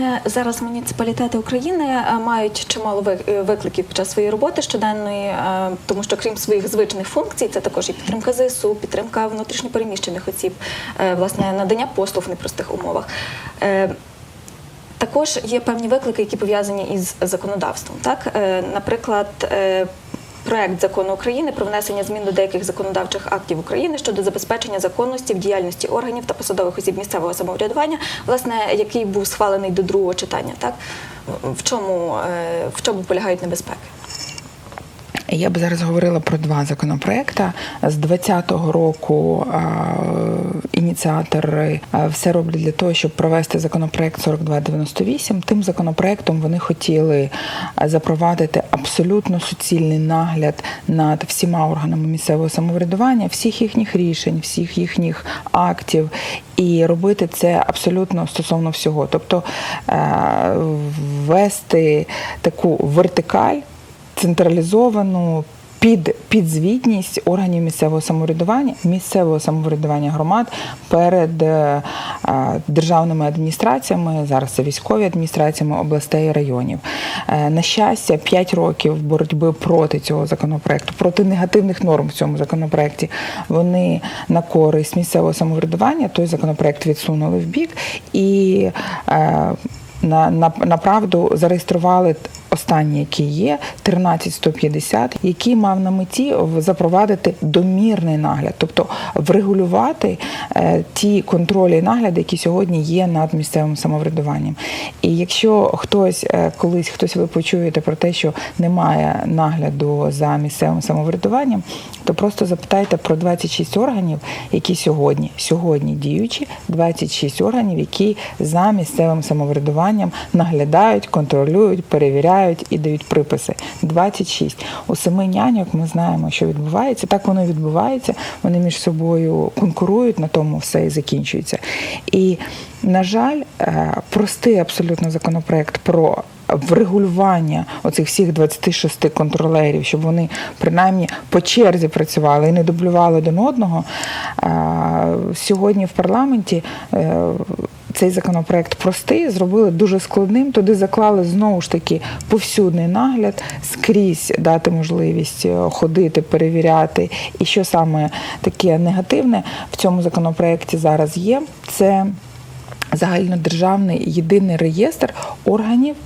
Е, Зараз муніципалітети України е, мають чимало е, викликів під час своєї роботи щоденної, тому що крім своїх звичних функцій, це також і підтримка ЗСУ, підтримка внутрішньопереміщених осіб, власне, надання послуг в непростих умовах. Також є певні виклики, які пов'язані із законодавством. Наприклад, проект закону України про внесення змін до деяких законодавчих актів України щодо забезпечення законності в діяльності органів та посадових осіб місцевого самоврядування, власне, який був схвалений до другого читання. Так в чому, е, в чому полягають небезпеки? Я б зараз говорила про два законопроекти. З 2020 року ініціатори все роблять для того, щоб провести законопроект 4298. Тим законопроектом вони хотіли запровадити абсолютно суцільний нагляд над всіма органами місцевого самоврядування, всіх їхніх рішень, всіх їхніх актів. І робити це абсолютно стосовно всього, тобто ввести таку вертикаль централізовану під підзвітність органів місцевого самоврядування, місцевого самоврядування громад перед е, державними адміністраціями, зараз це військові адміністраціями областей і районів. Е, на щастя, 5 років боротьби проти цього законопроекту, проти негативних норм в цьому законопроекті. Вони на користь місцевого самоврядування той законопроект відсунули в бік і е, на, на, на правду зареєстрували останній, який є, 13150, який мав на меті запровадити домірний нагляд, тобто врегулювати е, ті контролі і нагляди, які сьогодні є над місцевим самоврядуванням. І якщо хтось е, колись хтось ви почуєте про те, що немає нагляду за місцевим самоврядуванням, то просто запитайте про 26 органів, які сьогодні, сьогодні діючі, 26 органів, які за місцевим самоврядуванням наглядають, контролюють, перевіряють і дають приписи. 26. У семи няньок ми знаємо, що відбувається. Так воно відбувається. Вони між собою конкурують, на тому все і закінчується. І, на жаль, е, простий абсолютно законопроект про врегулювання оцих всіх 26 контролерів, щоб вони принаймні по черзі працювали і не дублювали один одного. Сьогодні в парламенті е, цей законопроект простий, зробили дуже складним. Туди заклали знову ж таки повсюдний нагляд, скрізь дати можливість е, ходити, перевіряти. І що саме таке негативне в цьому законопроекті зараз є, це загальнодержавний єдиний реєстр органів.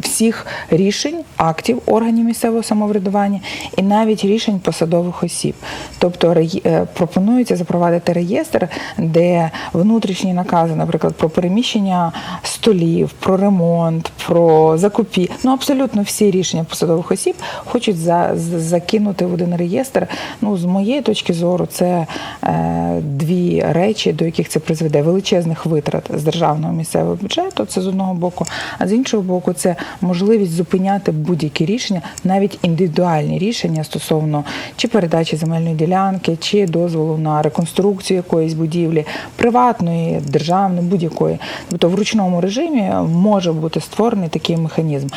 Всіх рішень, актів органів місцевого самоврядування і навіть рішень посадових осіб. Тобто е, пропонується запровадити реєстр, де внутрішні накази, наприклад, про переміщення столів, про ремонт, про закупі, ну абсолютно всі рішення посадових осіб хочуть за, з- закинути в один реєстр. Ну, з моєї точки зору, це е, дві речі, до яких це призведе величезних витрат з державного місцевого бюджету. Це з одного боку, а з іншого боку, це можливість зупиняти будь-які рішення, навіть індивідуальні рішення стосовно чи передачі земельної ділянки, чи дозволу на реконструкцію якоїсь будівлі, приватної, державної, будь-якої. Тобто в ручному режимі може бути створений такий механізм.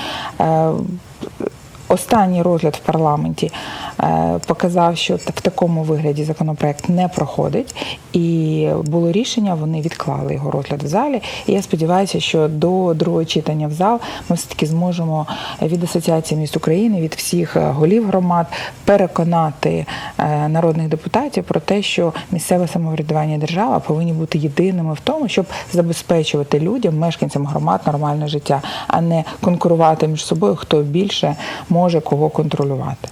Останній розгляд в парламенті е, показав, що в такому вигляді законопроект не проходить, і було рішення, вони відклали його розгляд в залі. І я сподіваюся, що до другого читання в зал ми все таки зможемо від асоціації міст України, від всіх е, голів громад переконати е, народних депутатів про те, що місцеве самоврядування держава повинні бути єдиними в тому, щоб забезпечувати людям, мешканцям громад нормальне життя, а не конкурувати між собою, хто більше може кого контролювати.